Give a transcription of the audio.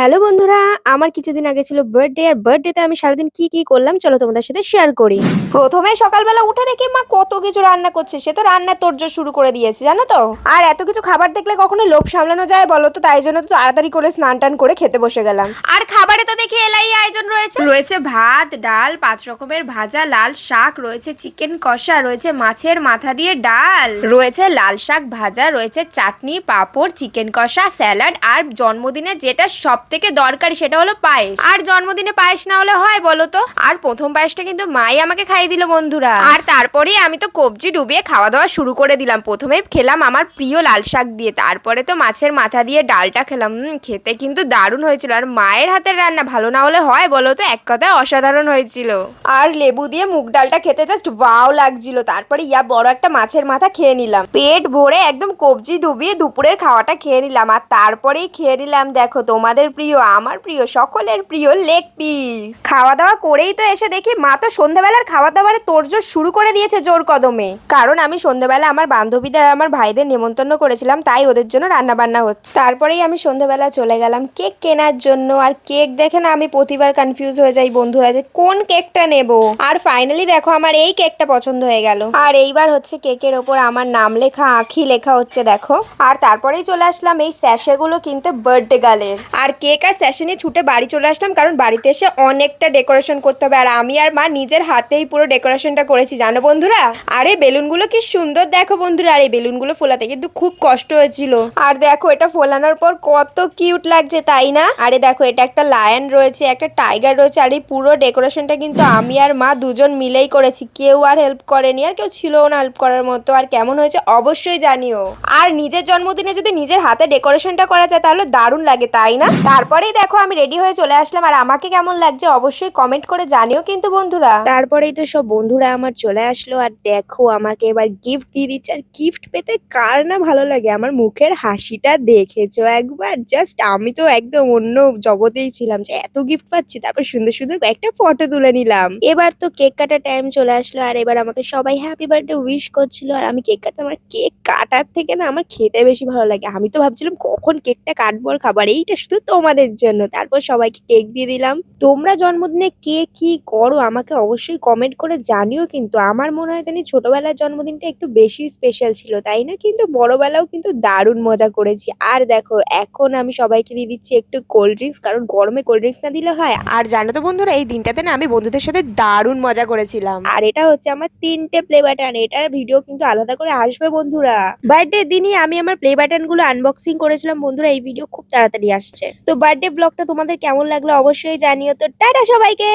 Hello বন্ধুরা আমার কিছুদিন আগে ছিল বার্থডে আর বার্থডেতে আমি সারাদিন কি কি করলাম চলো তোমাদের সাথে শেয়ার করি। প্রথমে সকালবেলা উঠে দেখি মা কত কিছু রান্না করছে সে তো রান্নার তোরজোর শুরু করে দিয়েছে জানো তো? আর এত কিছু খাবার দেখলে কখনো লোভ সামলানো যায় বলো তো তাই জন্য তো তাড়াতাড়ি করে স্নান টান করে খেতে বসে গেলাম। আর খাবারে তো দেখি এলাই আয়োজন রয়েছে। রয়েছে ভাত ডাল পাঁচ রকমের ভাজা লাল শাক রয়েছে চিকেন কষা রয়েছে মাছের মাথা দিয়ে ডাল রয়েছে লাল শাক ভাজা রয়েছে চাটনি পাঁপড় চিকেন কষা স্যালাড আর জন্মদিনে যেটা সব থেকে দরকারি সেটা হলো পায়েস। আর জন্মদিনে পায়েস না হলে হয় বলো তো? আর প্রথম পায়েসটা কিন্তু মাই আমাকে খাইয়ে দিল বন্ধুরা। আর তারপরে আমি তো কবজি ডুবিয়ে খাওয়া দাওয়া শুরু করে দিলাম। প্রথমে খেলাম আমার প্রিয় লাল শাক দিয়ে, তারপরে তো মাছের মাথা দিয়ে ডালটা খেলাম। খেতে কিন্তু দারুণ হয়েছিল। আর মায়ের হাতের রান্না ভালো না হলে হয় বলো তো? এক কথায় অসাধারণ হয়েছিল। আর লেবু দিয়ে মুগ ডালটা খেতে জাস্ট ওয়াও লাগছিল। তারপরে ইয়া বড় একটা মাছের মাথা খেয়ে নিলাম। পেট ভরে একদম কবজি ডুবিয়ে দুপুরের খাওয়াটা খেয়ে নিলাম। আর তারপরেই খেয়ে নিলাম, দেখো তোমাদের প্রিয়, আমার প্রিয়, সকলের প্রিয় লেগ পিস। খাওয়া দাওয়া করেই তো এসে দেখি মা তো সন্ধ্যাবেলার খাওয়া দাওয়ারে তোড়জোড় শুরু করে দিয়েছে জোর কদমে। কারণ আমি সন্ধ্যাবেলা আমার বান্ধবীদের আমার ভাইদের নেমন্তন্ন করেছিলাম, তাই ওদের জন্য রান্না বান্না হচ্ছে। তারপরেই আমি সন্ধ্যাবেলা চলে গেলাম কেক কেনার জন্য। আর কেক দেখে না আমি প্রতিবার কনফিউজ হয়ে যাই বন্ধুরা যে কোন কেকটা নেব। আর ফাইনালি দেখো আমার এই কেকটা পছন্দ হয়ে গেল। আর এইবার হচ্ছে কেকের ওপর আমার নাম লেখা, আঁখি লেখা হচ্ছে দেখো। আর তারপরেই চলে আসলাম এই স্যাশেগুলো কিনতে বার্থডে গালের আর কেক আর স্যাশে নিয়ে ছুটে বাড়ি চলে আসলাম, কারণ বাড়িতে এসে অনেকটা ডেকোরেশন করতে হবে। আর আমি আর মা নিজের হাতেই পুরো ডেকোরেশনটা করেছি, জানো বন্ধুরা? আরে, বেলুনগুলো কি সুন্দর দেখো বন্ধুরা। আর এই বেলুনগুলো ফোলাতে কিন্তু খুব কষ্ট হয়েছিল। আর দেখো, এটা ফোলানোর পর কত কিউট লাগছে, তাই না? আরে দেখো, এটা একটা লায়ন রয়েছে, একটা টাইগার রয়েছে, আর এই পুরো ডেকোরেশনটা কিন্তু আমি আর মা দুজন মিলেই করেছি। কেউ আর হেল্প করেনি, আর কেউ ছিল না হেল্প করার মতো। আর কেমন হয়েছে অবশ্যই জানিও। আর নিজের জন্মদিনে যদি নিজের হাতে ডেকোরেশনটা করা যায়, তাহলে দারুণ লাগে, তাই না? তারপরেই দেখো আমি রেডি হয়ে চলে আসলাম। আর আমাকে কেমন লাগছে অবশ্যই কমেন্ট করে জানিও কিন্তু বন্ধুরা। তারপরেই তো সব বন্ধুরা আমার চলে আসলো। আর দেখো আমাকে এবার গিফট দিয়ে দিচ্ছে। আর গিফট পেতে কার না ভালো লাগে? আমার মুখের হাসিটা দেখেছ একবার? জাস্ট আমি তো একদম অন্য জগতেই ছিলাম যে এত গিফট পাচ্ছি। তারপর সুন্দর সুন্দর একটা ফটো তুলে নিলাম। এবার তো কেক কাটার টাইম চলে আসলো। আর এবার আমাকে সবাই হ্যাপি বার্থডে উইশ করছিল। আর আমি কেক কাটতে আমার কেক কাটার থেকে না আমার খেতে বেশি ভালো লাগে। আমি তো ভাবছিলাম কখন কেকটা কাটবো আর খাবার? এইটা শুধু তোমাদের জন্য। তারপর সবাইকে কেক দিয়ে দিলাম। তোমরা জন্মদিনে কে কি করো আমাকে অবশ্যই কমেন্ট করে জানিও কিন্তু। আমার মনে হয় জানি ছোটবেলার জন্মদিনটা একটু বেশি স্পেশাল ছিল তাই না? কিন্তু বড়বেলাও কিন্তু দারুণ মজা করেছি। আর দেখো এখন আমি সবাইকে দিয়ে দিচ্ছি একটু কোল্ড ড্রিঙ্কস কারণ গরমে কোল্ড ড্রিঙ্কস না দিলে হয়। আর জানো তো বন্ধুরা এই দিনটাতে না আমি বন্ধুদের সাথে দারুণ মজা করেছিলাম। আর এটা হচ্ছে আমার তিনটে প্লে বাটন এটার ভিডিও কিন্তু আলাদা করে আসবে বন্ধুরা। বার্থডে দিনই আমি আমার প্লে বাটনগুলো আনবক্সিং করেছিলাম। বন্ধুরা এই ভিডিও খুব তাড়াতাড়ি আসছে। তো বার্থডে ব্লগটা তোমাদের কেমন লাগল অবশ্যই জানিও। তো টাটা সবাইকে!